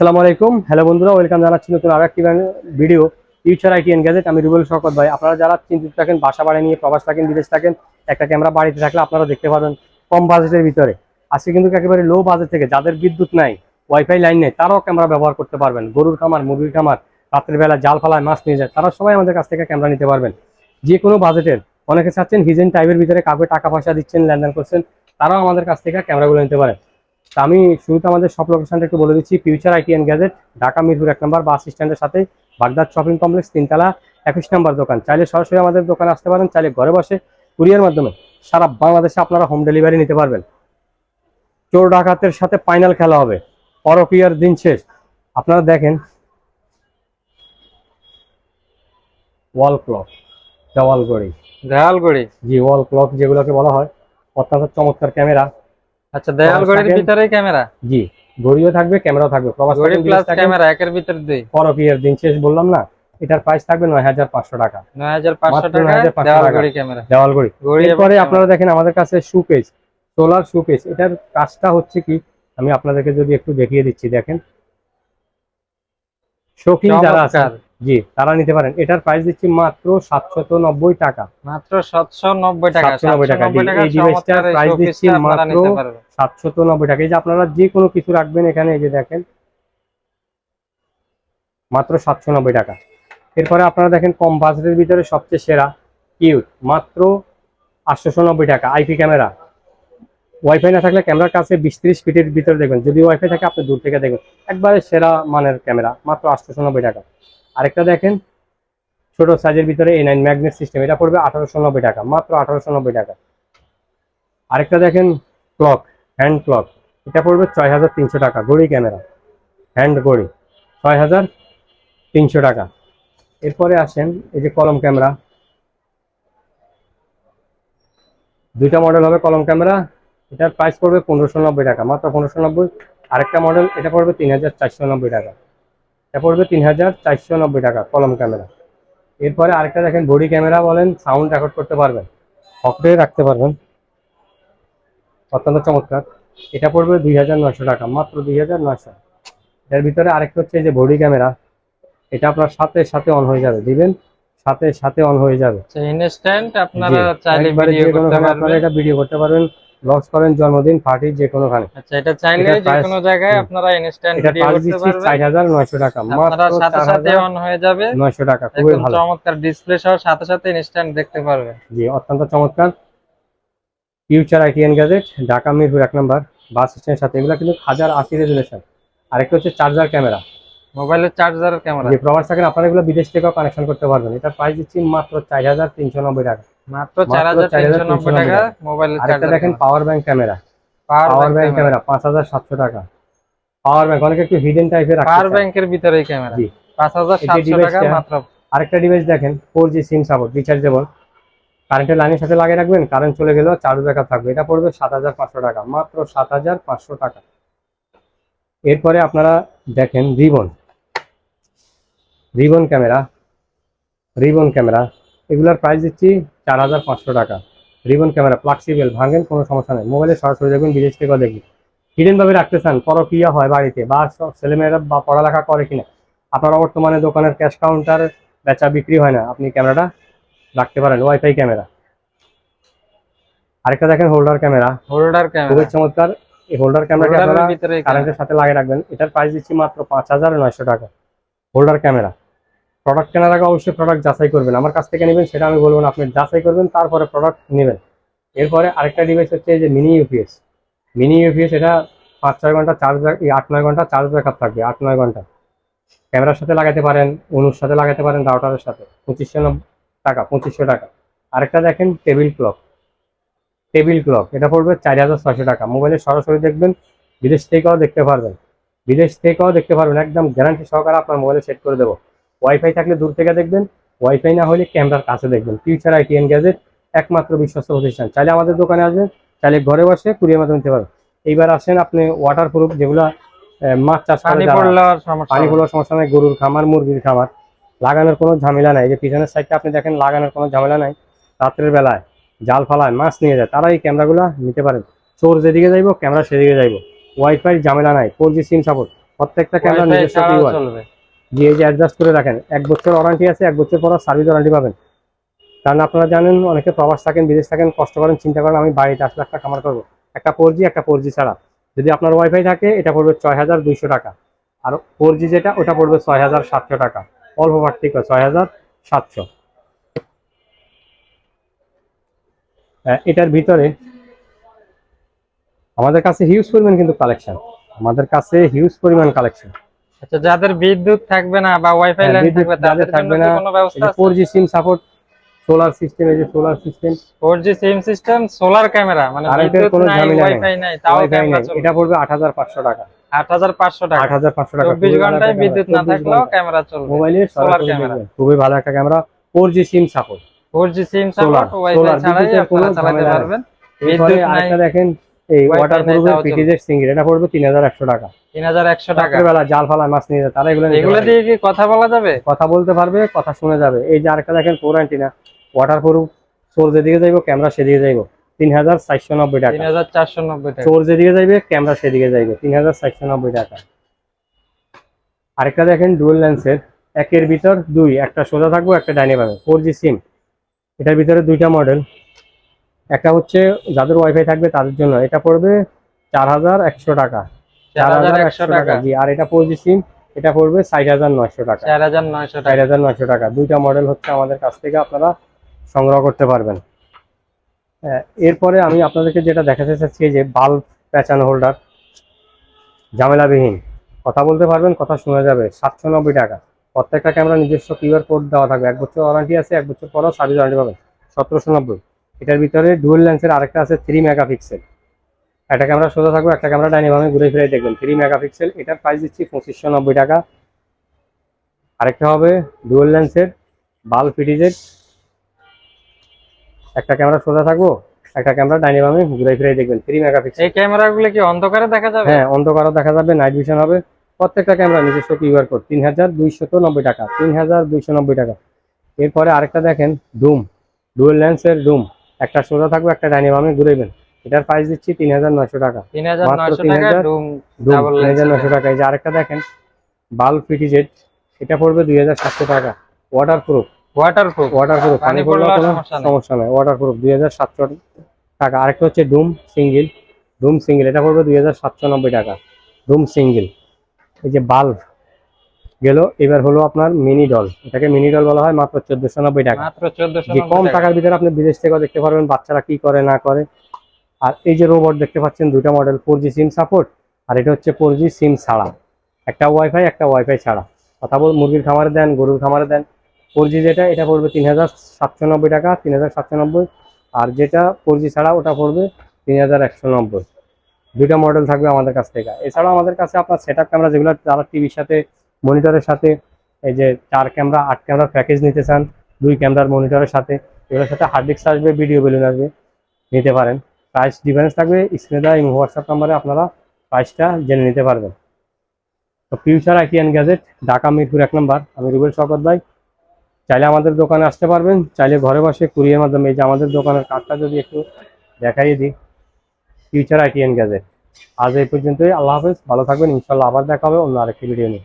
আসসালামু আলাইকুম। হ্যালো বন্ধুরা, ওয়েলকাম জানাচ্ছি নতুন আরও একটি video future IT and gadget আমি রুবেল শকত ভাই। আপনারা যারা চিন্তিত থাকেন, বাসা বাড়ি নিয়ে প্রবাস থাকেন, বিদেশ থাকেন, একটা ক্যামেরা বাড়িতে থাকলে আপনারা দেখতে পাবেন কম বাজেটের ভিতরে। আজকে কিন্তু একেবারে লো বাজেট থেকে, যাদের বিদ্যুৎ নাই ওয়াইফাই লাইন নেই, তারাও ক্যামেরা ব্যবহার করতে পারবেন। গরুর খামার, মুরগির খামার রাত্রের বেলা জাল ফালায় মাছ নিয়ে যায় তারা সবাই আমাদের কাছ থেকে ক্যামেরা নিতে পারবেন। যে কোনো বাজেটের অনেকে চাচ্ছেন হিজেন টাইপের ভিতরে কাউকে টাকা পয়সা দিচ্ছেন, লেনদেন করছেন, তারাও আমাদের কাছ থেকে ক্যামেরাগুলো নিতে পারেন। তা আমি শুরুতে আমাদের সব লোকেশনটা একটু বলে দিচ্ছি। Future IT and gadget Dhaka Mirpur এক নম্বর বাস স্ট্যান্ডের সাথে বাগদাদ শপিং কমপ্লেক্স তিনতলা একুশ নম্বর দোকান। চাইলে সরাসরি আমাদের দোকানে আসতে পারেন চাইলে ঘরে বসে কুরিয়ার মাধ্যমে সারা বাংলাদেশে আপনারা হোম ডেলিভারি নিতে পারবেন। চোর ডাকাতের সাথে ফাইনাল খেলা হবে। পরকিয়ার দিন শেষ। আপনারা দেখেন ওয়াল ক্লক দেওয়াল গড়ি দেয়ালগড়ি জি ওয়াল ক্লক যেগুলোকে বলা হয় অত্যন্ত চমৎকার ক্যামেরা আচ্ছা দেয়ালগড়ির থাকেন। ভিতরেই ক্যামেরা? জি ঘড়িও থাকবে ক্যামেরাও থাকবে প্রবাস বিদেশ প্লাস ক্যামেরা একের ভিতর দুই। পরকীয়ের দিন শেষ বললাম না এটার প্রাইস থাকবে নয় হাজার পাঁচশো টাকা। নয় হাজার পাঁচশো মাত্র টাকা 9,500 দেয়ালগড়ি ক্যামেরা। দেওয়াল ঘড়ি। গড়ি এবং এরপরে আপনারা দেখেন আমাদের কাছে সুকেস সোলার সুকেস এটার কাজটা হচ্ছে কি আমি আপনাদেরকে যদি একটু দেখিয়ে দিচ্ছি দেখেন। শৌখিন যারা আছে। জি তারা নিতে পারেন। এটার প্রাইস দিচ্ছি মাত্র সাতশত নব্বই টাকা। মাত্র সাতশো নব্বই টাকা 790 টাকা। এই ডিভাইসটার প্রাইস দিচ্ছি মাত্র সাতশত নব্বই টাকা। এই যে আপনারা যে কোনো কিছু রাখবেন এখানে এই যে দেখেন মাত্র সাতশো নব্বই টাকা। এরপরে আপনারা দেখেন কম বাজেটের ভিতরে সবচেয়ে সেরা কিউট মাত্র আটশোশো নব্বই টাকা। আইপি ক্যামেরা ওয়াইফাই না থাকলে ক্যামেরার কাছে বিশ ত্রিশ ফিটের ভিতরে দেখবেন। যদি ওয়াইফাই থাকে আপনি দূর থেকে দেখবেন। একবারে সেরা মানের ক্যামেরা মাত্র আটশোশো নব্বই টাকা। আরেকটা দেখেন, ছোট সাইজের ভিতরে এই নাইন ম্যাগনেট সিস্টেম এটা পড়বে আঠারোশো নব্বই টাকা, মাত্র আঠারোশো নব্বই টাকা। আরেকটা দেখেন ক্লক হ্যান্ড ক্লক এটা পড়বে ছয় হাজার তিনশো টাকা, ঘড়ি ক্যামেরা হ্যান্ড ঘড়ি ছয় হাজার তিনশো টাকা। এরপরে আসেন, এই যে কলম ক্যামেরা। দুইটা মডেল হবে কলম ক্যামেরা, এটার প্রাইস পড়বে পনেরোশো টাকা, মাত্র পনেরোশো আরেকটা মডেল এটা পড়বে তিন হাজার চারশো নব্বই টাকা। এটা পড়বে তিন হাজার চারশো নব্বই টাকা কলম ক্যামেরা। এরপরে আরেকটা দেখেন বডি ক্যামেরা বলেন সাউন্ড রেকর্ড করতে পারবেন। পকেটে রাখতে পারবেন। অত্যন্ত চমৎকার। এটা পড়বে দুই হাজার নয়শো টাকা মাত্র দুই হাজার নয়শো। এর ভিতরে আরেকটা হচ্ছে যে বডি ক্যামেরা। এটা আপনার সাথে সাথে অন হয়ে যাবে দিবেন সাথে সাথে অন হয়ে যাবে। আচ্ছা ইনস্ট্যান্ট আপনারা চাইলে ভিডিও করতে পারবেন। এটা ভিডিও করতে পারবেন। ব্লগস করেন জন্মদিন পার্টি যে কোনোখানে আচ্ছা এটা চাইলে যে কোনো জায়গায় আপনারা ইনস্ট্যান্ট ভিডিও করতে পারবেন। চার হাজার নয়শো টাকা আপনারা মাত্র সাথে সাথে অন হয়ে যাবে। নয়শো টাকা খুবই ভালো। চমৎকার ডিসপ্লে সহ সাথে সাথে ইনস্ট্যান্ট দেখতে পারবেন। জি অত্যন্ত চমৎকার। Future IT and gadget Dhaka Mirpur এক নম্বর বাস স্ট্যান্ডের সাথে। এগুলো কিন্তু হাজার আশি রেজুলেশন আরেকটা হচ্ছে চার্জার ক্যামেরা মোবাইলের চার্জার ক্যামেরা যে প্রবাস থাকেন আপনারা এগুলো বিদেশ থেকেও কানেকশন করতে পারবেন। এটা প্রাইস দিচ্ছি মাত্র চার হাজার তিনশো নব্বই টাকা। মাত্র মাত্র চার হাজার তিনশো 4,390 টাকা মোবাইলের চার্জার দেখেন power bank camera power bank টাকা। পাওয়ার ব্যাংক অনেকে একটু হিডেন টাইপের পাওয়ার ব্যাংকের ক্যামেরা জি। টাকা মাত্র। আরেকটা ডিভাইস দেখেন সিম সাপোর্ট রিচার্জেবল কারেন্টের লাইনের সাথে লাগিয়ে রাখবেন কারেন্ট চলে গেলেও চার্জ ব্যাকআপ থাকবে। এটা পড়বে সাত হাজার পাঁচশো টাকা মাত্র সাত হাজার পাঁচশো টাকা। এরপরে আপনারা দেখেন ribbon ribbon camera ribbon camera এগুলোর প্রাইস দিচ্ছি চার হাজার পাঁচশো টাকা। রিবন ক্যামেরা ফ্লাক্সিবল ভাঙেন কোনো সমস্যা নেই। মোবাইলে সরাসরি দেখবেন বিদেশ থেকেও দেখি হিডেন ভাবে রাখতে চান পরক্রিয়া হয় বাড়িতে বা ছেলেমেয়েরা বা পড়ালেখা করে কিনা। আপনারা বর্তমানে দোকানের ক্যাশ কাউন্টার বেচা বিক্রি হয় না। আপনি ক্যামেরাটা রাখতে পারেন ওয়াইফাই ক্যামেরা আরেকটা দেখেন হোল্ডার ক্যামেরা হোল্ডার খুবই ক্যামেরা চমৎকার। এই হোল্ডার ক্যামেরাটা আপনারা কারেন্টের সাথে লাগিয়ে রাখবেন। এটার প্রাইস দিচ্ছি মাত্র পাঁচ হাজার নয়শো টাকা। হোল্ডার ক্যামেরা প্রোডাক্ট কেনার আগে অবশ্যই প্রোডাক্ট যাচাই করবেন। আমার কাছ থেকে নেবেন, সেটা আমি বলব না, আপনি যাচাই করবেন, তারপরে প্রোডাক্ট নেবেন। এরপরে আরেকটা ডিভাইস হচ্ছে যে মিনি ইউপিএস মিনি ইউপিএস এটা পাঁচ, ছয় ঘণ্টা চার্জ আট, নয় ঘণ্টা চার্জ ব্যাকআপ থাকবে, আট, নয় ঘণ্টা। ক্যামেরার সাথে লাগাতে পারেন, অনুর সাথে লাগাতে পারেন রাউটারের সাথে। পঁচিশশো টাকা পঁচিশশো টাকা। আরেকটা দেখেন টেবিল ক্লক টেবিল ক্লক এটা পড়বে চার হাজার ছয়শো টাকা। মোবাইলে সরাসরি দেখবেন, বিদেশ থেকেও দেখতে পারবেন। বিদেশ থেকেও দেখতে পারবেন, একদম গ্যারান্টি সহকারে আপনার মোবাইলে সেট করে দেবো। ওয়াইফাই থাকলে দূর থেকে দেখবেন ওয়াইফাই না হলে ক্যামেরার কাছে দেখবেন। ফিউচার আইটিএন গ্যাজেট একমাত্র বিশ্বস্ত প্রতিষ্ঠান। চাইলে আমাদের দোকানে আসবেন চাইলে ঘরে বসে কুড়িয়ে মাধ্যমে নিতে পারবেন। এইবার আসেন আপনি ওয়াটার প্রুফ যেগুলো মাছ চাষ পানি যারা- পড়লে আর সমস্যা নাই গরুর খামার মুরগির খামার লাগানোর কোনো ঝামেলা নাই। যে পিছনের সাইডটা আপনি দেখেন লাগানোর কোনো ঝামেলা নাই। রাত্রের বেলায় জাল ফালায় মাছ নিয়ে যায় তারা এই ক্যামেরাগুলো নিতে পারেন। চোর যেদিকে যাইবো ক্যামেরা সেদিকে যাইবো। ওয়াইফাই ঝামেলা নাই ফোর জি সিম সাপোর্ট প্রত্যেকটা ক্যামেরা নিজস্ব যে যে অ্যাডজাস্ট করে রাখেন, এক বছর ওয়ারান্টি আছে, এক বছর পর সার্ভিস ওয়ারান্টি পাবেন। কারণ আপনারা জানেন, অনেকে প্রবাস থাকেন, বিদেশ থাকেন, কষ্ট করেন, চিন্তা করেন, আমি বাড়িতে আসলে একটা খামার করব। একটা ফোর একটা ফোর ছাড়া। যদি আপনার ওয়াইফাই থাকে, এটা পড়বে ছয় হাজার দুইশো টাকা। আর ফোর যেটা, ওটা পড়বে ছয় হাজার সাতশো টাকা। অল্প পার্থক্য ছয় হাজার সাতশো। এটার ভিতরে আমাদের কাছে হিউজ পরিমাণ কিন্তু কালেকশন আমাদের কাছে হিউজ পরিমাণ কালেকশন আচ্ছা যাদের বিদ্যুৎ থাকবে না বা ওয়াইফাই হ্যাঁ, লাইন থাকবে তাদের থাকবে না, কোনো ব্যবস্থা আছে? Four G sim support solar system এই যে solar system 4G sim system solar camera মানে বিদ্যুৎ নাই ওয়াইফাই নাই। তাও ক্যামেরা চলবে। এটা পড়বে আট হাজার পাঁচশো টাকা। 8500 টাকা। আট হাজার পাঁচশো টাকা। 24 ঘন্টায় বিদ্যুৎ না থাকলেও ক্যামেরা চলবে। মোবাইলে Solar camera। খুবই ভালো একটা camera four G sim support 4G sim support WiFi ছাড়াই আপনারা চালাতে পারবেন। বিদ্যুৎ নাই। দেখেন এই ওয়াটার প্রুফের। পিটিজের সিঙ্গেল এটা পড়বে তিন হাজার একশো টাকা। 3100 টাকা। রাত্রেবেলা জাল ফালা মাছ নিয়ে যায় তারা এগুলো এগুলো দিয়ে কি কথা বলা যাবে? কথা বলতে পারবে কথা শুনে যাবে। এই যে আরেকটা দেখেন ফোর অ্যান্টিনা ওয়াটার প্রুফ সোর যেদিকে যাইবো ক্যামেরা সেদিকে যাইবো। তিন হাজার চারশো নব্বই টাকা। 3490 টাকা। চোর যেদিকে যাইবে ক্যামেরা সেদিকে যাইবে। তিন হাজার চারশো নব্বই টাকা। আরেকটা দেখেন ডুয়েল লেন্সের একের ভিতর দুই একটা সোজা থাকব একটা ডাইনে পাবে। ফোর জি সিম এটার ভিতরে দুইটা মডেল একটা হচ্ছে যাদের ওয়াইফাই থাকবে তাদের জন্য। এটা পড়বে চার হাজার একশো টাকা। 4100 টাকা। জি আর এটা ফোর জি সিম এটা পড়বে ষাট হাজার নয়শো টাকা। 4900 ষাট টাকা। হাজার নয়শো টাকা। দুইটা মডেল হচ্ছে আমাদের কাছ থেকে আপনারা সংগ্রহ করতে পারবেন। আহ, এরপরে আমি আপনাদেরকে যেটা দেখাতে চাচ্ছি যে বাল্ব প্যাচানো হোল্ডার ঝামেলাবিহীন। কথা বলতে পারবেন কথা শোনা যাবে। সাতশো নব্বই টাকা। প্রত্যেকটা ক্যামেরা নিজস্ব কিউআর কোড দেওয়া থাকবে। এক বছর ওয়ারান্টি আছে এক বছর পরও সার্ভিস ওয়ারেন্টি পাবেন। সতেরোশো নব্বই। এটার ভিতরে ডুয়েল লেন্সের আরেকটা আছে থ্রি মেগাপিক্সেল একটা ক্যামেরা সোজা থাকবে একটা ক্যামেরা ডাইনিভাবে ঘুরে ফিরে দেখবেন। থ্রি মেগাপিক্সেল এটার প্রাইস দিচ্ছি পঁচিশশো নব্বই টাকা। আরেকটা হবে ডুয়েল লেন্সের বাল ফিটিজের একটা ক্যামেরা সোজা থাকব একটা ক্যামেরা ডাইনিভাবে ঘুরে ফিরে দেখবেন। থ্রি মেগাপিক্সেল এই ক্যামেরাগুলো কি অন্ধকারে দেখা যাবে? হ্যাঁ অন্ধকারও দেখা যাবে নাইট ভিশন হবে। প্রত্যেকটা ক্যামেরা নিজস্ব কিউআর কোড তিন হাজার দুইশত নব্বই টাকা তিন হাজার দুইশো নব্বই টাকা। এরপরে আরেকটা দেখেন ডুম ডুয়েল লেন্সের ডুম একটা সোজা থাকবে একটা ডাইনিভাবে ঘুরেবেন এটার প্রাইস দিচ্ছি তিন হাজার নয়শো টাকা। 3900 টাকা 3000 ডুম ডুম Double তিন হাজার নয়শো টাকা। এই যে আরেকটা দেখেন বাল্ব ফিটিজেড এটা পড়বে দুই হাজার সাতশো টাকা। ওয়াটার প্রুফ ওয়াটার প্রুফ পানি পড়লেও কোনো সমস্যা নাই। ওয়াটার প্রুফ দুই হাজার সাতশো টাকা। আরেকটা হচ্ছে ডুম সিঙ্গেল ডুম সিঙ্গেল এটা পড়বে দুই হাজার সাতশো নব্বই টাকা। ডুম সিঙ্গেল এই যে বাল্ব। গেল এবার হলো আপনার মিনি ডল এটাকে মিনি ডল বলা হয় মাত্র চোদ্দশো নব্বই টাকা। মাত্র 1490 যে কম টাকার ভিতরে আপনি বিদেশ থেকেও দেখতে পারবেন বাচ্চারা কি করে না করে। আর এই যে রোবট দেখতে পাচ্ছেন দুইটা model four G sim support আর এটা হচ্ছে ফোর জি সিম ছাড়া। একটা ওয়াইফাই একটা ওয়াইফাই ছাড়া। কথা বল মুরগির খামারে দেন গরুর খামারে দেন ফোর জি যেটা এটা পড়বে তিন হাজার সাতশো নব্বই টাকা তিন হাজার সাতশো নব্বই। আর যেটা ফোর জি ছাড়া ওটা পড়বে তিন হাজার একশো নব্বই। দুইটা মডেল থাকবে আমাদের কাছ থেকে। এছাড়াও আমাদের কাছে আপনার সেট ক্যামেরা যেগুলো যারা টিভির সাথে মনিটরের সাথে এই যে চার ক্যামেরা, আট ক্যামেরার প্যাকেজ নিতে চান, দুই ক্যামেরার মনিটরের সাথে, এগুলোর সাথে হার্ড ডিস্ক আসবে ভিডিও বেলুন আসবে, নিতে পারেন। প্রাইস ডিফারেন্স থাকবে স্ক্রিনে দেওয়া এবং হোয়াটসঅ্যাপ নাম্বারে আপনারা প্রাইসটা জেনে নিতে পারবেন। তো future IT and gadget Dhaka Mirpur এক নম্বর। আমি রুবেল শকত ভাই। চাইলে আমাদের দোকানে আসতে পারবেন, চাইলে ঘরে বসে কুরিয়ার মাধ্যমে এই যে আমাদের দোকানের কার্ডটা যদি একটু দেখাইয়ে দিই। ফিউচার আইটি অ্যান্ড গ্যাজেট আজ এই পর্যন্তই, আল্লাহ হাফেজ, ভালো থাকবেন ইনশাল্লাহ আবার দেখা হবে অন্য আরেকটি ভিডিও নিয়ে।